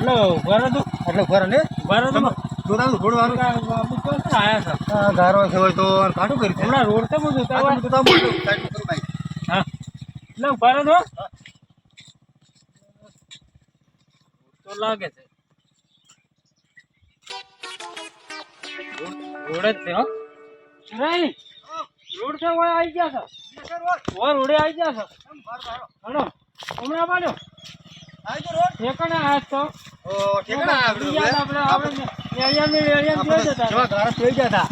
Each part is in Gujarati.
એટલે ઘર હતું એટલે ઘર ને? ઘર હતું. જોતા ગારો છે હોય તો કાઢું કરી છે હમણાં રોડ તો બધું જોતા હોય. હા. એટલે ઊભા રહો તો. લાગે છે. રોડ જ છે હો. રોડ છે આવી ગયા રોડે આવી ગયા હમણાં પાડ્યો ઠેકાણે આજ તો. ઠેકાણા આપણે આપણે આપણે એરિયા જોઈ જતા.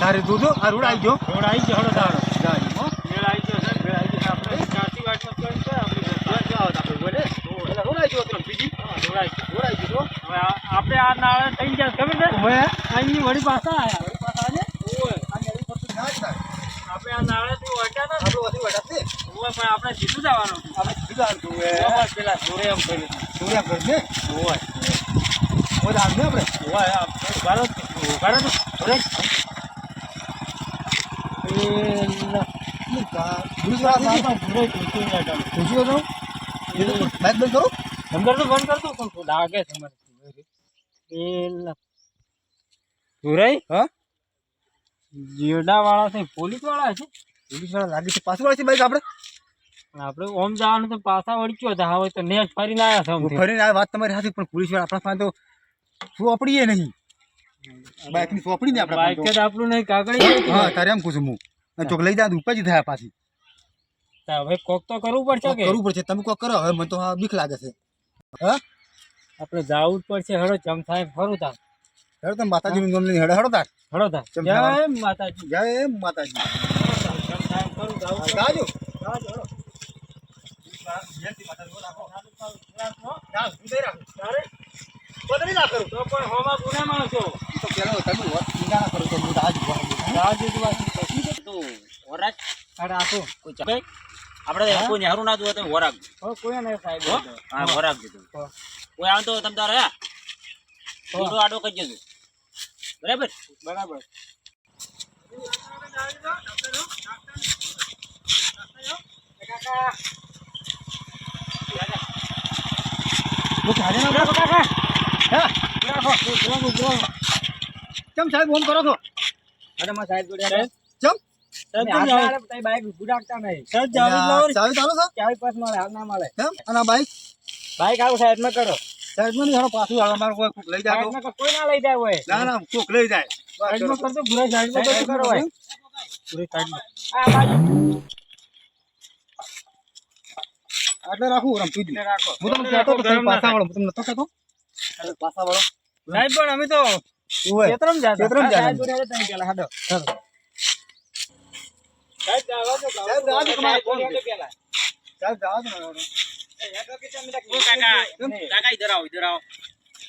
તારે જોજો આ રોડ આવી ગયો. રોડ આવી ગયો હળો તારો મેળ આવી ગયો છે મેળ આવી ગયો આપણે છે આપણી જ્યાં જ્યાં આપણે બોલે. રોડ આવી ગયો તો બીજી. રોડ આવી. રોડ આવી ગયો હવે આપણે આ નાળા થઈ ગયા ખબર છે? હવે? અહીંની વળી પાછા આયા. પાછા ઓય આ ના જ આપણે આ નાળાથી વટ્યા હતા. આપણું વધુ વડા છે. ઓય પણ આપણે સીધું જવાનું આપણે હોય. પેલા એમ કર્યું. ચોર્યા કરી દે ઓય ઓય હાલ આપણે ઓય આ ઊભા રહો ઊભા રહો ઓરે. એ ગુજરાત પૂરે ટૂંકી ના ખુશી હતો એ તો છે પોલીસવાળા છે પોલીસવાળા લાગે છે. પાછું વાળા છે બાઈક પણ આપણે ઓમ જવાનું તો પાછા વળક્યો હતા હવે તો નેટ ફરીને આવ્યા છે. ફરીને આ વાત તમારી સાચી પણ પોલીસવાળા આપણા પાસે તો સોંપડીએ નહીં. બાઇકની સોંપડી ને આપણા બાઈક જ આપણું નહીં કાગળી હા તારે એમ કહું હું. ચોક લઈ જાય જ થાય પાછી. તા હવે કોક તો કરવું પડશે કે? કરવું પડશે. તમે કોક કરો. હવે મને તો હા બીક લાગે છે. હા? આપણે જાવું જ પડશે. હળો ચમથાય ફરું તા હળો તમે માતાજીનું નામ લઈને હળો હળો તા હળો તા જય માતાજી. જય માતાજી. ચમથાય ફરું જાવું જાજો. જાજો, હળો. તારે? તો પણ હોમાં ગુના માણસો તો પેલો તમે ચિંતા ના કરો તો હું તો આજ વાત જાજો જ વાત તું આપો કોઈ ચાલે આપણે તો કોઈ નેહરું ના જોવે તો વોરાક હવે કોઈ નહીં સાહેબ હો? હા વોરાક દીધું કોઈ આવે તો તમ તારે હા ઊંધો આડો કરી જજો બરાબર બરાબર હું ના કેમ સાહેબ ફોન કરો છો સાહેબ ચમ સાહેબ? સાહેબ ના મળે કેમ અને બાઈક બાઈક સાહેબમાં કરો સાહેબ નહીં પાછું લઈ જાય કોઈ ના લઈ જાય ના ના લઈ જાય સાઈડમાં કરતો માં કરો હોય બાજુ આટલે રાખું રમતું પી રાખો. હું તમને કહેતો તો તમે પાછા વાળો. હું તમને તો કહેતો? પાછા વાળો. સાહેબ પણ અમે તો ક્ષેત્રમાં જ. ક્ષેત્રમાં જ. સાહેબ જોડે હતા તમે પેલા હાડો. ચાલો. સાહેબ જાવા તો સાહેબ જાવા દો, તમારે ફોન પેલા. સાહેબ ને હવે. ઓ કાકા? કાકા ઇધર આવો ઇધર આવો.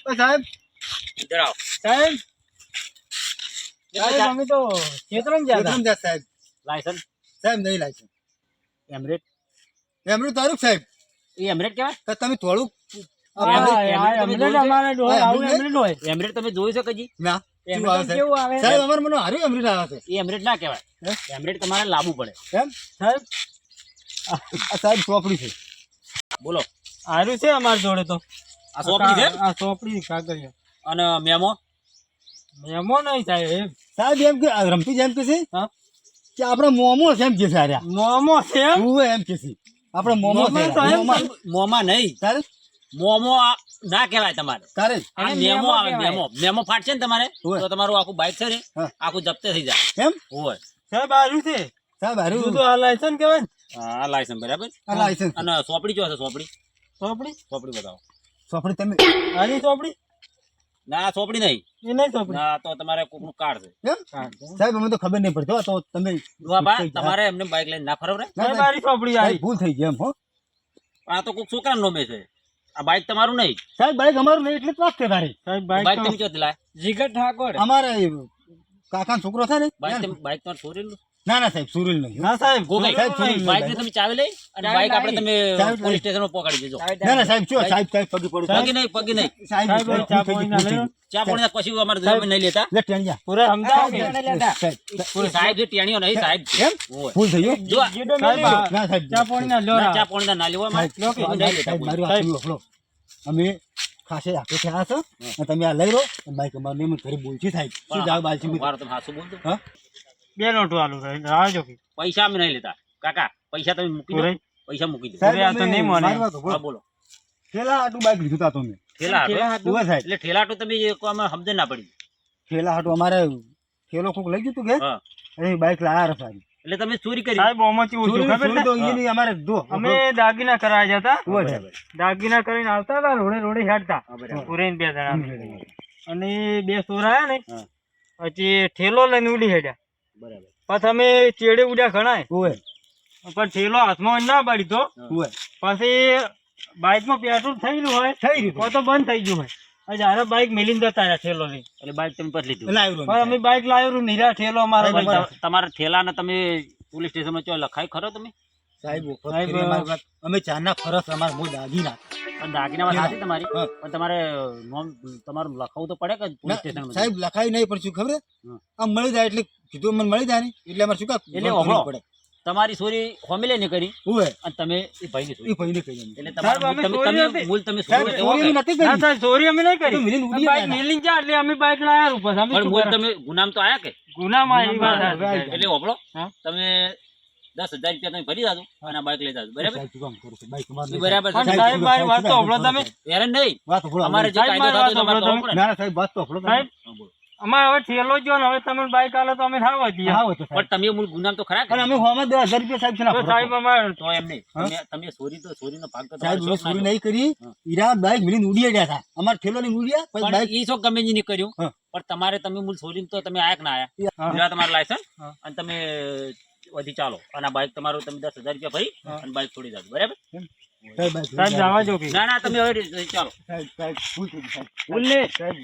તો સાહેબ ઇધર આવો. સાહેબ. સાહેબ અમે તો ક્ષેત્રમાં જ જાતા. વિક્રમ જાત સાહેબ. લાયસન્સ? સાહેબ નહીં લાયસન્સ. એમરેટ એમનું તારું સાહેબ? એ એમરેટ કહેવાય? તો તમે થોડુંક. એમરેટ તમે જોયું છે? કજી ના શું એમનેટ આવે સાહેબ કેવું આવે? સાહેબ અમારે મને હાર્યું એમરી આવે છે. એ એમરેટ ના કહેવાય. એમરેટ તમારે લાવવું પડે. કેમ સાહેબ? સાહેબ ચોપડી છે. બોલો. હારું છે અમારી જોડે તો. આ ચોપડી છે? આ સોપડી કાગળિયા. અને મેમો? મેમો નહીં સાહેબ સાહેબ એમ કે રમતી જેમ એમ કે છે? હા? કે આપણે મોમો છે એમ કે છે મોમો છે એમ? એમ કે છે. આપણે મોમો મોમો નહીં. તારે? મોમો ના કહેવાય તમારે. તારે? આ મેમો આવે. મેમો. મેમો ફાટશે ને તમારે તો તમારું આખું બાઇક છે ને આખું જપ્તે થઈ જાય. એમ? હોય. સાહેબ આરું છે? સાહેબ આરું તો આ લાયસન્સ કહેવાય હા આ લાયસન્સ બરાબર. આ લાયસન્સ અને સોપડી જો છે સોપડી? સોપડી? સોપડી બતાવો. ચોપડી તમે આની સોપડી? ના સોપડી નહીં. એ નહીં સોપડી ના તો તમારે કોકનું કાર્ડ છે. સાહેબ અમે તો ખબર નહીં પડતી તો તમે બાબા તમારે એમને બાઇક લઈને ના ફરવ રે સોપડી ભૂલ થઈ ગઈ એમ હો. આ તો કોક છોકરા નોમે છે. આ બાઇક તમારું નહીં. સાહેબ બાઈક અમારું નહીં એટલે વાત છે તારી. સાહેબ બાઇક બાઈક તમે ચોથી લાય? જીગર ઠાકોર. અમારે કાકા છોકરો છે ને બાઇક બાઇક તમારે ના ના સાહેબ સુરેલ નહીં. ના સાહેબ ગોગાઈ સાહેબ. નહીં. બાઇક તમે ચાવી લઈ અને બાઇક આપણે તમે પોલીસ સ્ટેશન પર પકડી દેજો. સાહેબ, ના ના સાહેબ શું સાહેબ સાહેબ પગી પડો. પગી નહીં પગી નહીં. સાહેબ ચા પાણી ના લેજો. ચા પાણી કશું અમારે જવાબ નહીં લેતા? લે ટેણિયા. પૂરા સમજાવો કે સાહેબ, સાહેબ જે ટેણિયો નહીં સાહેબ. કેમ? ફૂલ થઈ ગયો? જો સાહેબ, ના સાહેબ ચા પાણી ના લો ચા પાણી ના લેવો નહીં લેતા. મારી વાત. અમે ખાસે આપે છે આ અને તમે આ લઈ લો બાઈક અમારે મેં ઘરે બોલછી સાહેબ. શું જાવ બાલસી મારો તમે હાચું બોલજો હા? બે નોટો આલુ રાજો કે. પૈસા અમે નહીં લેતા. કાકા પૈસા તમે મૂકી દો. પૈસા મૂકી દો. અરે આ તો નહીં મને હા બોલો. ઠેલા આટુ બાઈક લીધું તા તમે. ઠેલા આટુ એટલે ઠેલા આટુ તમે અમે સમજણ ના પડી. ઠેલા આટુ અમારે ઠેલો કોક લઈ ગયું તું કે? હા. અહીં બાઈક લાયા રહ્યા એટલે તમે ચોરી કરી. સાહેબ ઓમાં કેવું થયું ખબર તો ઈ અમારે દો અમે દાગીના કરાયા જતા. દાગીના કરીને આવતા હતા રોડે રોડે હેડતા. બરાબર. બે જણા. અને બે સોરા આયા ને પછી ઠેલો લઈને ઉડી હેડ્યા. બરાબર. પછી અમે ચેડે ઉડ્યા ઘણા ઉવે, પણ ઠેલો હાથમાં ના પાડી તો. ઉવે. પછી બાઇકમાં પેટ્રોલ થયેલું હોય થઈ રહ્યું. તો તો બંધ થઈ ગયું હોય. જ્યારે બાઇક મેલીને જતા રહ્યા લઈ એટલે બાઈક તમે પછી લીધું પણ અમે બાઇક લાવ્યું નીરા થેલો અમારો. પણ તમારા ઠેલા ને તમે પોલીસ સ્ટેશનમાં ચો લખાય ખરો તમે? સાહેબ સાહેબ. અમે ચાના ફરસ અમારા મોં દાગીના વાત તમારી. પણ તમારે નોમ તમારું લખાવું તો પડે કે પોલીસ સ્ટેશનમાં સાહેબ લખાય નહીં પણ શું ખબર? આમ મળી જાય એટલે કીધું મને મળી જાય ને એટલે અમારે શું કામ? એટલે પડે તમારી ચોરી હોમિલે નહીં કરી ઉવે, અને તમે એ. એટલે તમે તમે મૂળ તમે ચોરી ના સાહેબ ચોરી અમે નહીં કરી. તો મિલિંદ ઉડી બાઇક ગયા મેલીને જા એટલે અમે બાઇક લાયા ઉપર અમે મૂળ તમે ગુનામ તો આયા કે? ગુનામ. એટલે તમે દસ હજાર રૂપિયા તમે ભરી દાદો અને આ બાઈક લઈ દાદો બરાબર? કામ? બાઈક બરાબર સાહેબ, સાહેબ મારી વાત તો સાહેબ, તમે. હેરાન નહીં. અમારે જે કાયદો થતો વાત તમારે સાંભળો કરવો પડે ને. ના ના સાહેબ વાત તો સાંભળો સાહેબ અમારે હવે ઠેલો જ ને હવે તમે બાઇક આલો તો અમે થાવ જ હા, તો પણ તમે મૂળ ગુનામ તો ખરા અને અમે હોમાં દસ હજાર રૂપિયા સાહેબ છે ના સાહેબ અમારે તો એમ નહીં. તમે સોરી તો સોરી નો ભાગ તો સાહેબ મેં ના થયો. નહીં કરી. ઈરા બાઈક મિલીને ઉડી ગયા હતા. અમારે ઠેલો લઈને ઉડ્યા પણ બાઈક ઈ શો ગમે ઈ નહીં કર્યું? પણ તમારે તમે મૂળ સોરી તો તમે આયા કે ના આયા. લીધા તમારું લાયસન્સ અને તમે વધી ચાલો. અને આ બાઈક તમારું તમે દસ હજાર રૂપિયા ભરી અને બાઈક છોડી દાદો બરાબર? સાહેબ જવા જો ના ના તમે હવે ચાલો. ભૂલ સાહેબ.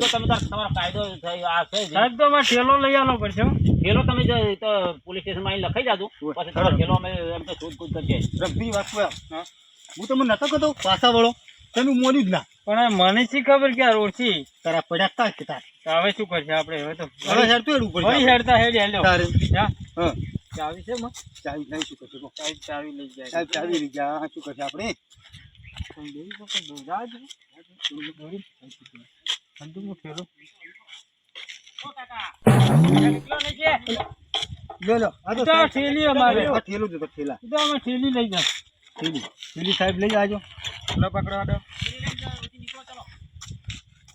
તો તમે તમારો કાયદો થઈ આ છે સાહેબ તો અમારે ઠેલો લઈ આવો પડશે ઠેલો તમે જે તો પોલીસ સ્ટેશનમાં આવીને લખાઈ જાજો. પછી તમારો ઠેલો અમે એમ તો શોધખોળ કરીએ. રમતી વાત હું. તમને નતો કહેતો પાછા વળો. તમે મોન્યું જ ના. પણ મને શી ખબર કે આ રોડ છે? તારા પડ્યા તા કે તાર હવે શું કરશે આપણે? હવે તો હવે હેડ તો હેડવું પડશે હેડતા હેડ તારે. હા. ચાવી છે માં ચાવી લઈ શું કરશે. સાહેબ ચાવી લઈ જાય. સાહેબ ચાવી લઈ ગયા હા, શું કરશે આપણે? સાહેબ- લઈ જાય ઠેલી ઠેલી સાહેબ લઈ જાજો ન પકડવા દો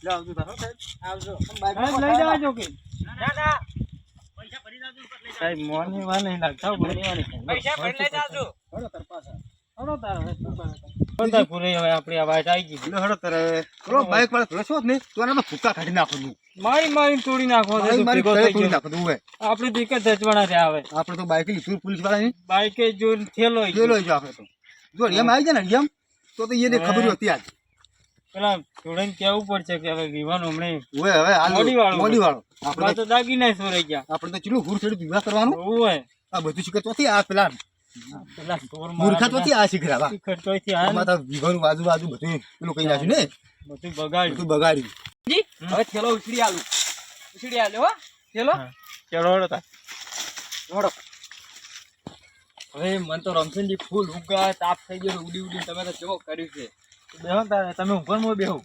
આવજો સાહેબ આવજો સાહેબ. લઈ જાજો કે. સાહેબ મોની વા નહીં લાગતા મોની વા નહીં પૈસા ભરી લઈ જાજો. હળો તાર પાછા. હળો તાર હવે હવે આપણી આવી ગઈ. તારે બાઈક જ ને તો તો ફૂકા કાઢી નાખવાનું મારી મારી તોડી નાખો મારી મારી તોડી ગયો. નાખવાનું હોય આપણી દીકત જજવાના છે હવે. આપણે તો બાઈક લીધું પોલીસ વાળાની. બાઈકે જો થેલો આપણે તો. જો એમ આવી જાય ને એમ તો તો એને ખબર હતી આજ. પેલા જોડેને કેવું પડશે કે હવે વિવાહ હમણે હોય હવે મોડી વાળો. મોડી વાળો આપણે તો દાગીના સોરાઈ ગયા. આપણે તો ચીલું હુર છેડું વિવાહ કરવાનું? ઓય આ બધું શીખર ચોથી આ પેલા પેલા ચોર મૂર્ખા મારા ચોથી આ શીખરા વા શિખર ચોથી આ માતા વિવાહનું બાજુ બાજુ બધું પેલું કઈ નાખ્યું ને? બધું બગાડ્યું. બધું બગાડ્યું. હવે થેલો ઉછળી આલું. ઉછળી આલ્યો હો થેલો. ચલો હળો તા હવે મન તો રમસનજી ફૂલ ઉગા તાપ થઈ ગયો ઉડી ઉડી તમે તો કેવો કર્યું છે? બેહો તારે તમે ઊંઘરમાં બેહો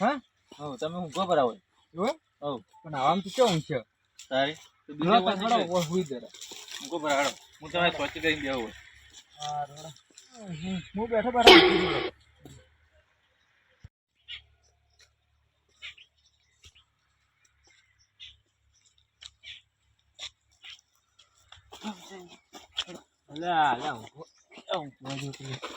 હા હો તમે ઊંઘો પર આવો એવું હો પણ આવામ તો કેવું છે તારે તો બીજા પાસે હળો હુઈ દે ઊંઘો પર હાડો હું તમે સોચી દઈને બેહો હું બેઠો બેઠો લા લા ઊંઘો ઊંઘો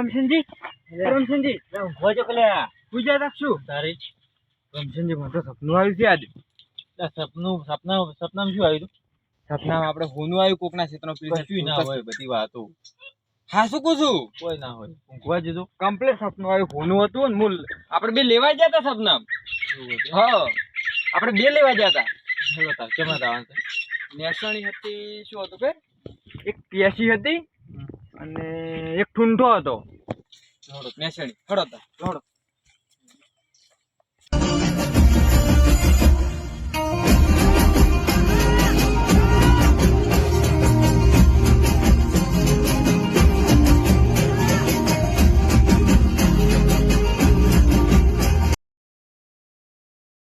જો રમસિંહજી રમશનજી ઊંઘવા જો પેલે પૂજા રાખશું? તારી રમશનજી મને તો સપનું આવ્યું છે આજ. સપનું સપના સપનામાં શું આવ્યું સપનામાં આપણે હોનું આવ્યું કોકના ક્ષેત્રમાં પીડી શું ના હોય બધી વાતો. હા શું કહું છું? કોઈ ના હોય. ઊંઘવા જજો. કમ્પ્લીટ સપનું આવ્યું હોનું હતું ને મૂલ આપણે બે લેવા ગયા હતા સપનામ. હા. આપણે બે લેવા ગયા હતા. હેલો તાર કેમ હતા નેસણી હતી શું હતું કે? એક પ્યાસી હતી અને એક ઠૂંઠો હતો. નેસણી હડો તા હડો